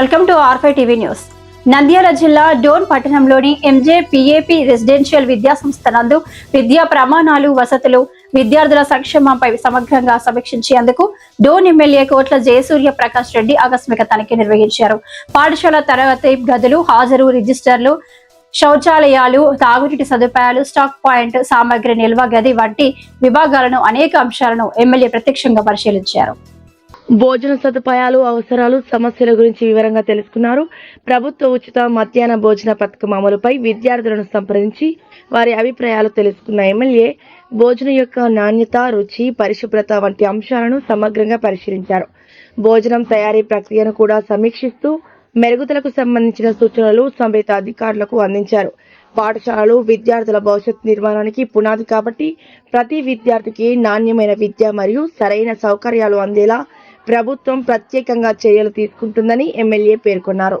Welcome to ఆర్ఫై TV news. Nandyal జిల్లా డోన్ పట్టణంలోని ఎంజే పిఏపి రెసిడెన్షియల్ విద్యా సంస్థ నందు విద్యా ప్రమాణాలు వసతులు విద్యార్థుల సంక్షేమంపై సమగ్రంగా సమీక్షించేందుకు డోన్ ఎమ్మెల్యే కోట్ల జయసూర్య ప్రకాష్ రెడ్డి ఆకస్మిక తనిఖీ నిర్వహించారు. పాఠశాల తరగతి గదులు హాజరు రిజిస్టర్లు శౌచాలయాలు తాగునీటి సదుపాయాలు స్టాక్ పాయింట్ సామగ్రి నిల్వ గది వంటి విభాగాలను అనేక అంశాలను ఎమ్మెల్యే ప్రత్యక్షంగా పరిశీలించారు. భోజన సదుపాయాలు అవసరాలు సమస్యల గురించి వివరంగా తెలుసుకున్నారు. ప్రభుత్వ ఉచిత మధ్యాహ్న భోజన పథకం అమలుపై విద్యార్థులను సంప్రదించి వారి అభిప్రాయాలు తెలుసుకున్న ఎమ్మెల్యే భోజనం యొక్క నాణ్యత రుచి పరిశుభ్రత వంటి అంశాలను సమగ్రంగా పరిశీలించారు. భోజనం తయారీ ప్రక్రియను కూడా సమీక్షిస్తూ మెరుగుదలకు సంబంధించిన సూచనలు సంబంధిత అధికారులకు అందించారు. పాఠశాలలు విద్యార్థుల భవిష్యత్ నిర్మాణానికి పునాది కాబట్టి ప్రతి విద్యార్థికి నాణ్యమైన విద్య మరియు సరైన సౌకర్యాలు అందేలా ప్రభుత్వం ప్రత్యేకంగా చర్యలు తీసుకుంటుందని ఎమ్మెల్యే పేర్కొన్నారు.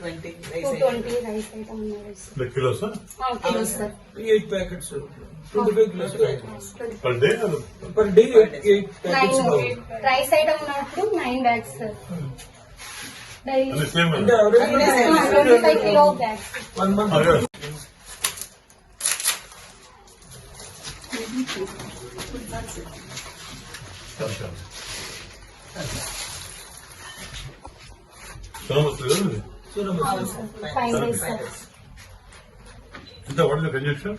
రెసిడెన్షియల్స్ కు వేరు టూ ట్వంటీ రైస్ లెక్క kilo sir eight packets twenty five kilos per day per day eight eight packets కావాలి రైస్ ఐటమ్ ఉన్నప్పుడు నైన్ బ్యాగ్స్ సార్ డైలీ అది సేమ్ అంటే average twenty five kilo bags one month అదే వస్తుంది కదా ఇది? Five days sir ఎంత వాడిన కంజక్షన్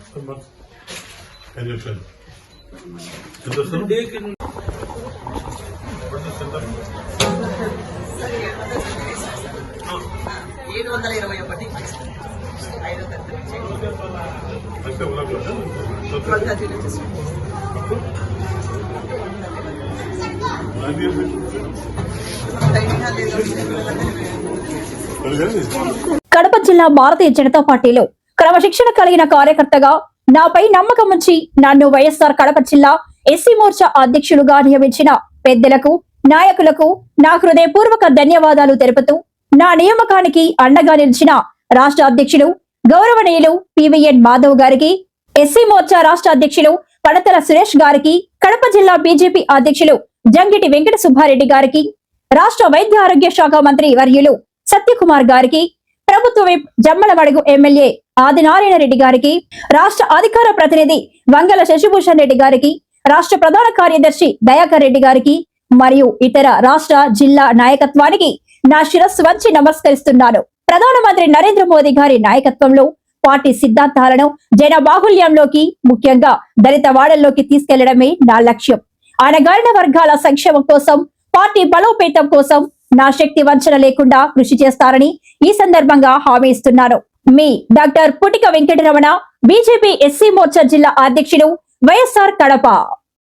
కంజక్షన్ ఎంత వస్తుంది? డేకి ఏడు వందల ఇరవై ఒకటి ఐదు వందల కడప జిల్లా భారతీయ జనతా పార్టీలో క్రమశిక్షణ కలిగిన కార్యకర్తగా నాపై నమ్మకం ఉంచి నన్ను వైఎస్ఆర్ కడప జిల్లా ఎస్సీ మోర్చా అధ్యక్షులుగా నియమించిన పెద్దలకు నాయకులకు నా హృదయపూర్వక ధన్యవాదాలు తెలుపుతూ నా నియామకానికి అండగా నిలిచిన రాష్ట్ర అధ్యక్షులు గౌరవనీయులు పివిఎన్ మాధవ్ గారికి ఎస్సీ మోర్చా రాష్ట్ర అధ్యక్షులు పడతల సురేష్ గారికి కడప జిల్లా బీజేపీ అధ్యక్షులు జంగిటి వెంకట సుబ్బారెడ్డి గారికి రాష్ట్ర వైద్య ఆరోగ్య శాఖ మంత్రి వర్యులు సత్యకుమార్ గారికి ప్రభుత్వ విప్ జమ్మలమడుగు ఎమ్మెల్యే ఆదినారాయణ రెడ్డి గారికి రాష్ట్ర అధికార ప్రతినిధి వంగల శశిభూషణ్ రెడ్డి గారికి రాష్ట్ర ప్రధాన కార్యదర్శి దయాకర్ రెడ్డి గారికి మరియు ఇతర రాష్ట్ర జిల్లా నాయకత్వానికి నా శిరస్సు వంచి నమస్కరిస్తున్నాను. ప్రధానమంత్రి నరేంద్ర మోదీ గారి నాయకత్వంలో పార్టీ సిద్ధాంతాలను జన బాహుల్యంలోకి ముఖ్యంగా దళిత వాడల్లోకి తీసుకెళ్ళడమే నా లక్ష్యం. అనగారిన వర్గాల సంక్షేమం కోసం పార్టీ బలోపేతం కోసం నా శక్తి వంచన లేకుండా కృషి చేస్తారని ఈ సందర్భంగా హామీ ఇస్తున్నాను మీ doctor Putika Venkataramana BJP SC Morcha జిల్లా అధ్యక్షుడు వైఎస్ఆర్ కడప.